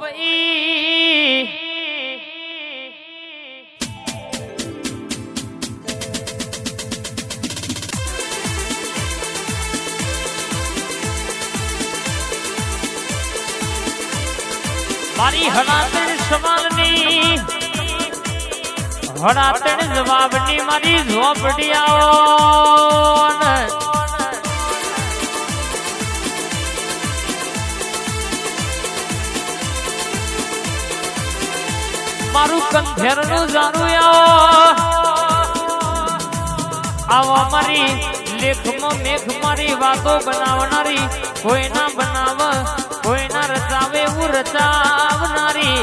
ભાઈ મારી હડાતણ સવાલની હડાતણ જવાબની મારી ઝોપડી આવો મારું કંઠેરનું જાણું આવો મારી લેખમાં મેઘ મારી વાતો બનાવનારી કોઈ ના બનાવ કોઈ ના રચાવે હું રચાવનારી.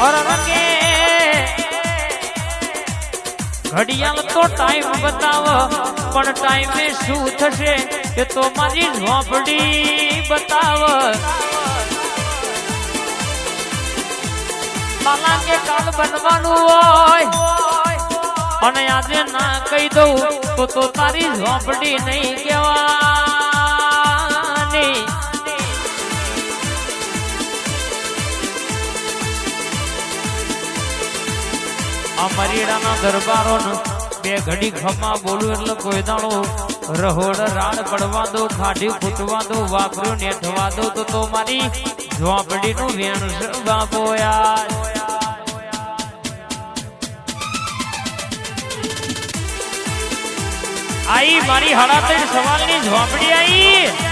અરે ઘડિયાળ તો ટાઈમ બતાવો, પણ ટાઈમે શું થશે એ તો મારી ઝોપડી બતાવ. માલા કે કાલ બનવાનું હોય, અને આજે ના કહી દઉં, તો તો તારી ઝોપડી નહીં કહેવાની અમરીડાના દરબારો બે ઘડી ખમા બોલું એટલે કોઈ દાણો રહોડ, રાડ પડવા દો, ખાડી ફૂટવા દો, વાપર્યું નેઠવા દો, તો તો મારી ઝોપડી નું વેણ બાપો યાર. આઈ, મારી હડાતેર સવાલની ઝોપડી આઈ.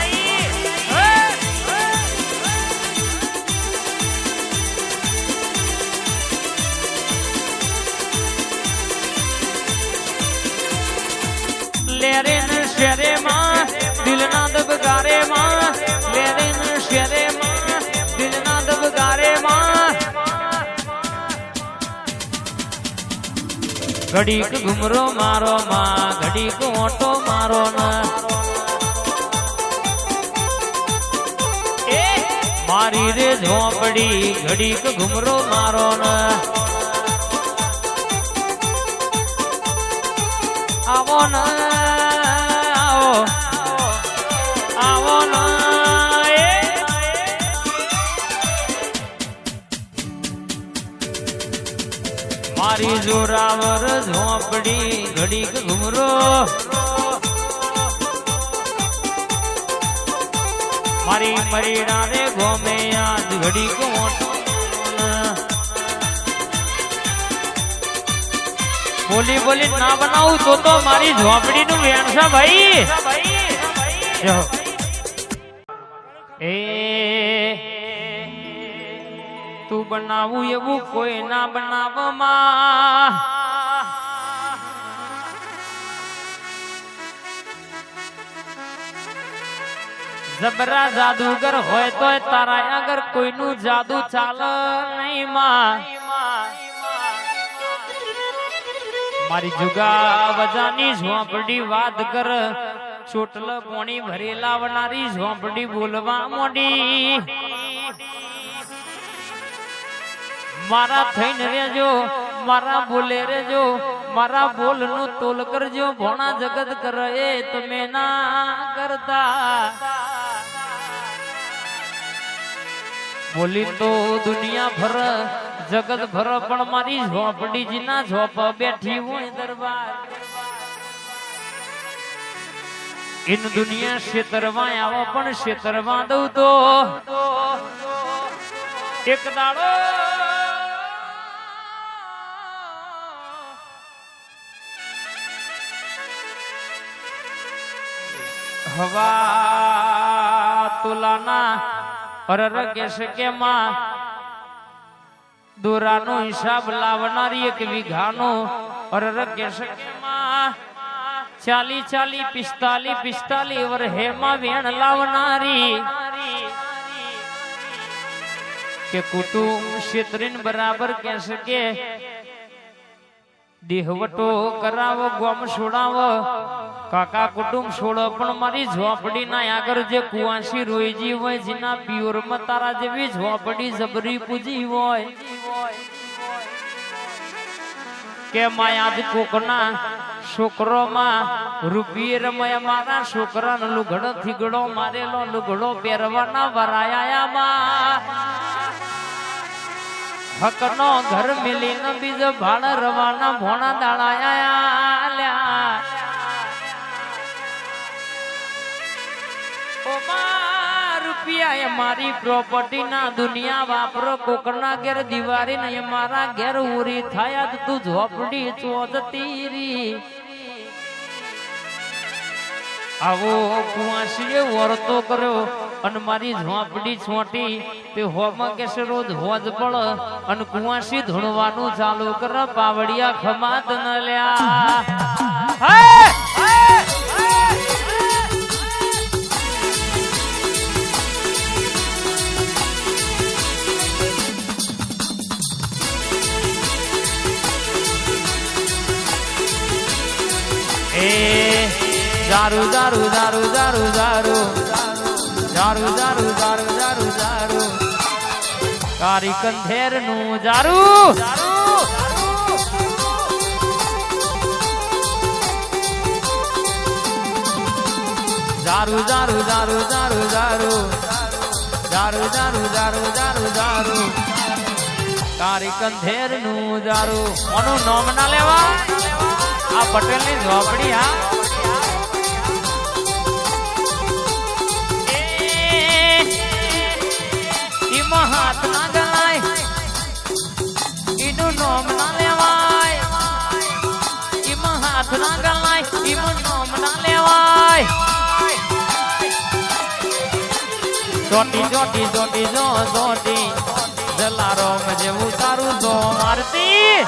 લેરે ન શેરે માં દિલના દબગારે માં લેરે ન શેરે માં દિલના દબગારે માં ઘડીક ઘુમરો મારો માં, ઘડીક ઓટો મારો ના મારી રે ઝોપડી, ઘડીક ઘુમરો મારો ના આવો ના, આવો. આવો ના મારી જોરાવર ઝોપડી ઘડીક ઘુમરો. મારી મરીડા ને ગોમે યાદ ઘડીક ઓટો બોલી બોલી ના બનાવું તો તો મારી ઝોપડી નું વેણ છે ભાઈ. એ. તું બનાવું એવું કોઈ ના બનાવમાં. જબરા જાદુગર હોય તો તારા આગળ કોઈનું જાદુ ચાલે નહીં માં. મારી જુગા વજાની ઝોંપડી વાત કર. ચોટલ પોણી ભરી લાવનારી ઝોંપડી બોલવા મોડી. મારા થઈને રેજો મારા બોલે રેજો મારા બોલનું તોલ કરજો. ભોણા જગત કરે તમે ના કરતા. બોલી તો દુનિયા ભર જગત ભર પણ મારી ઝોપડીજી ના ઝોપ બેઠી હોય દરબાર. ઇન દુનિયા શેતરવા આવો પણ શેતરવા દઉં તો. એક દાડો. હવા તુલાના અરર કેશ કે માં દોરાનો હિસાબ લાવનારી એક વીઘાનો અરર કેશ કે માં ચાલી ચાલી, પિસ્તાલી પિસ્તાલી વર હેમાં વેણ લાવનારી. કે કુટુંબ ક્ષેત્રીન બરાબર કેશ કે? દેહવટો કરાવો, ગોમ છોડાવો. કાકા કુટુંબ છોડો, પણ મારી ઝોપડી ના આગળ જે કુવાસી રોઈજી હોય, જેના પિયોરમાં તારા જેવી ઝોપડી જબરી પૂજી હોય. કે માયા જ કોકના છોકરોમાં રૂપિયે રમય, મારા છોકરાનો લુગડો થીગડો મારેલો, લુગડો પહેરવાના વરાયામાં હકનો ઘર મિલીને બીજો ભાડ રવાના ભોણા દાળાયા રૂપિયા એ મારી પ્રોપર્ટી ના દુનિયા વાપરો, કોકના ઘેર દિવાળી ને મારા ઘેર ઉરી થયા જ તું ઝોપડી ચોદતી રી આવો કુવાસીએ વર્તો કર્યો અને મારી ઝોપડી છોટી તે હોમાં કેસે રોજ હોજ પડ અને કુવાસી ધૂણવાનું ચાલુ કર, પાવડિયા ખમાત ન લ્યા. દારૂ દારૂ દારૂ દારૂ દારૂ દારૂ દારૂ દારૂ દારૂ દારૂ કારી કંધેરનું દારૂ દારૂ દારૂ દારૂ દારૂ દારૂ દારૂ દારૂ દારૂ દારૂ દારૂ કારી કંધેરનું દારૂ કોનું નોમ ના લેવા આ પટેલની ઝોપડી હા હાથ ના ગણાય. ઈનું નોમ ના લેવાય. ઈમાં હાથ ના ગણાય ઈનું નોમ ના લેવાય. ચોટી ચોટી ચોટી જો, જોટી. જલારો જેવું તારું તો મારતી.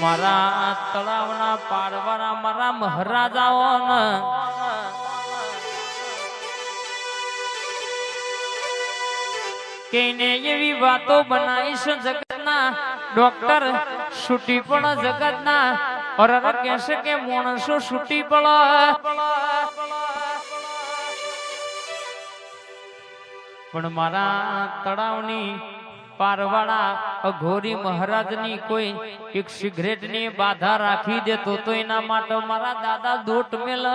મારા તળાવના પાડવાના મારા મહારાજાઓ કેને એવી વાતો બનાવીશ જગતના ડોક્ટર, છૂટી પણ જગતના. અરર કહેશે કે માણસો છૂટી પડો. પણ મારા તળાવની પારવાળા અઘોરી મહારાજની કોઈ એક સિગરેટની બાધા રાખી દેતો તો એના માટે મારા દાદા દોટ મેલ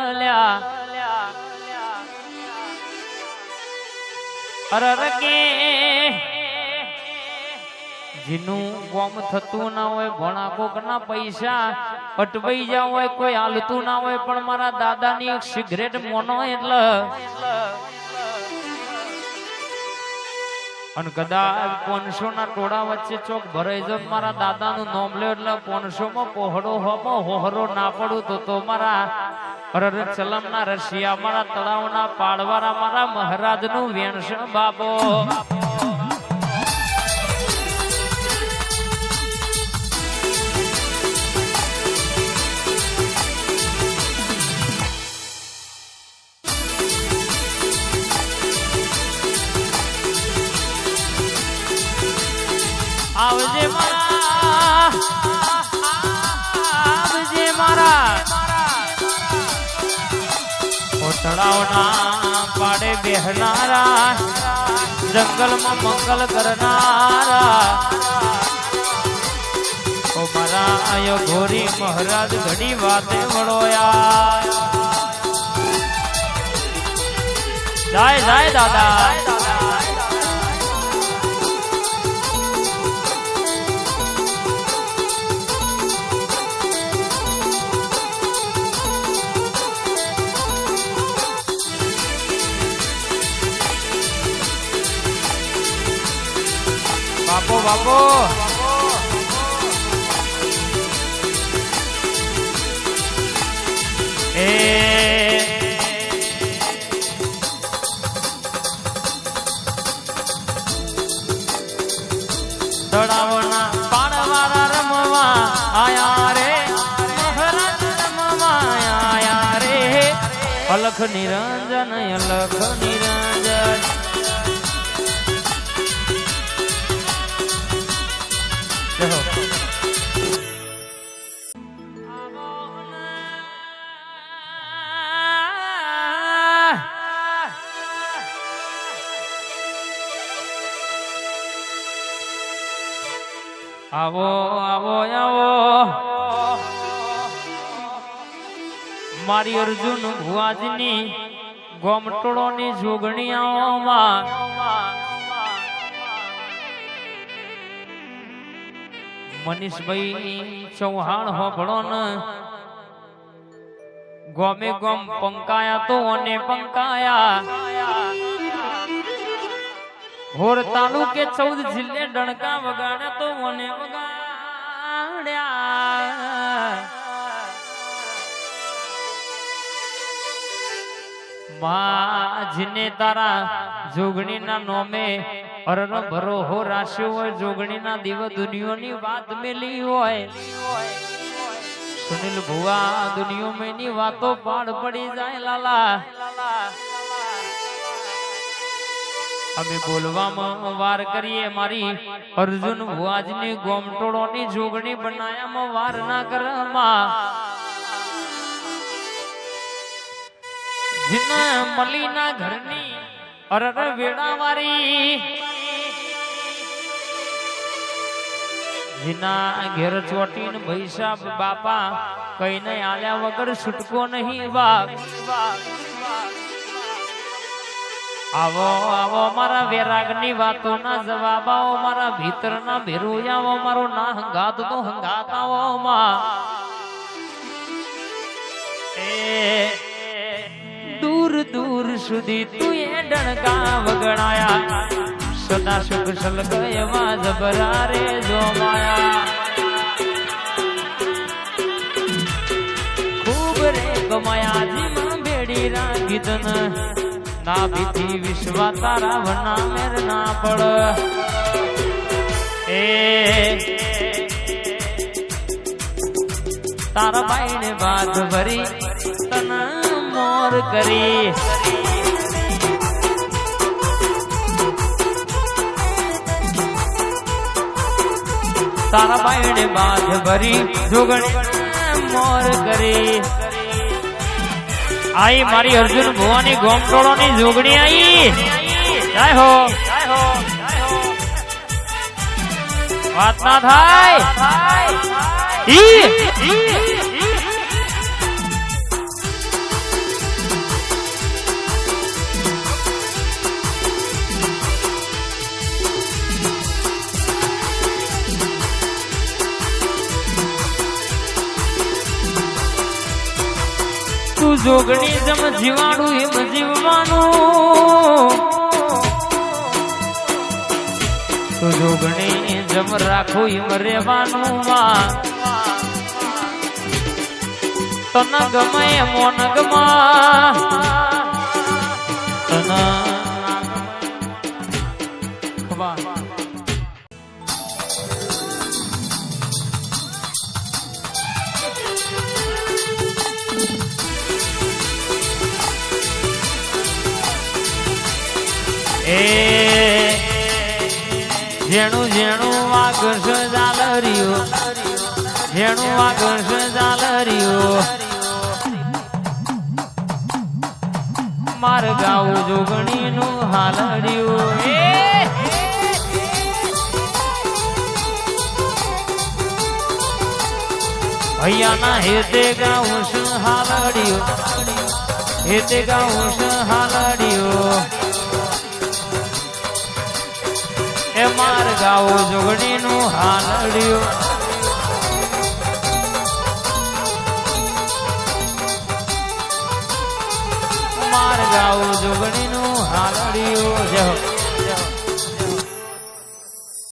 જેનું ગોમ થતું ના હોય, ભણા કોક ના પૈસા અટવાઈ જાવ હોય, કોઈ હાલતું ના હોય, પણ મારા દાદાની એક સિગરેટ મોનો એટલે અને કદાચ પોનસો ના ટોળા વચ્ચે ચોક ભરાઈ જો મારા દાદા નું નામ લ્યો એટલે પોનસો માં પોહડો હોમો હોહરો ના પડું તો તો મારા ચલમ ના રશિયા મારા તળાવ ના પાડવારા મારા મહારાજનું વેણસણ બાબો આવજે મારા આવજે મારા. તળાવના પાડે બેહનારા, જંગલમાં મંગલ કરનારા. ઓ મારા આયો ઘોરી મહારાજ ઘડી વાતે વળોયા. જાય જાય દાદા. બાપો. એ. તળાવના પાડવાળા રમવા આયા રે. મહારાજ રમવા આયા રે. અલખ નિરંજન અલખ નિરંજન. આવો આવો આવો મારી અર્જુન ભુવાજની ગોમટોળોની જોગણીઓમાં મનીષભાઈ ચૌહાણ હોભળો ને ગોમે ગોમ પંકાયા તો અને પંકાયા. હોર તાલુકે ચૌદ જિલ્લે ડણકા વગાડ્યા તો મને વગાડ્યા. માં તારા જોગણી ના નોમે અરર ભરો હો રાશ્યો હોય, જોગણીના દીવ દુનિયોની વાત મેલી હોય. સુનિલ ભુવા દુનિયો મેની વાતો પાડ પડી જાય, લાલા. અમે બોલવામાં વાર કરીએ, મારી અર્જુન ભુવાજની ગોમટોળોની જોગણી બનાયામાં વાર ના કરવામાં મલીના ઘરની અરર વેડાવારી જીના ઘેર ચોટીન ભૈસા બાપા કઈ નહીં આલ્યા વગર છૂટકો નહીં બાપ આવો આવો મારા વેરાગની વાતોના જવાબ આવો, મારા ભીતરના ભેરું આવો, મારો ના હંગાત તો હંગાત આવો માં દૂર દૂર સુધી તું એ ડણકા વગડાયા સદા સુખ સલગયમાં જબરા રે જો માયા. ખૂબ રે કમાયા જીમાં ભેડી રાખી તન ના ભીથી વિશ્વા તારા વના મેર ના પડ. એ તારા બાઈને બાદ ભરી તન મોર કરી. તારા બાઈને બાંધ ભરી, જોગણી મોર કરી. આઈ મારી અર્જુન ભુવાની ગોમટોળોની જોગણી આઈ. જય હો. વાત ના થાય. ઈ. જોગણી જમ જીવાડું એમ જીવવાનું. તું જોગણી જમ રાખું એમ રહેવાનું માં. તન ગમે મોન ગમા તન એ જેણું જેણું વાગશ જાલરિયો જેણું વાગશ જાલરિયો માર ગાવ જોગણી નું હાલડિયું એ! ભૈયાના હેતે ગાઉં હાલ હાલડિયું હેતે ગાઉં હાલડિયું એ માર ગાવો જોગણી નું હાલડિયું માર ગાવો જોગણી નું હાલડિયું જય.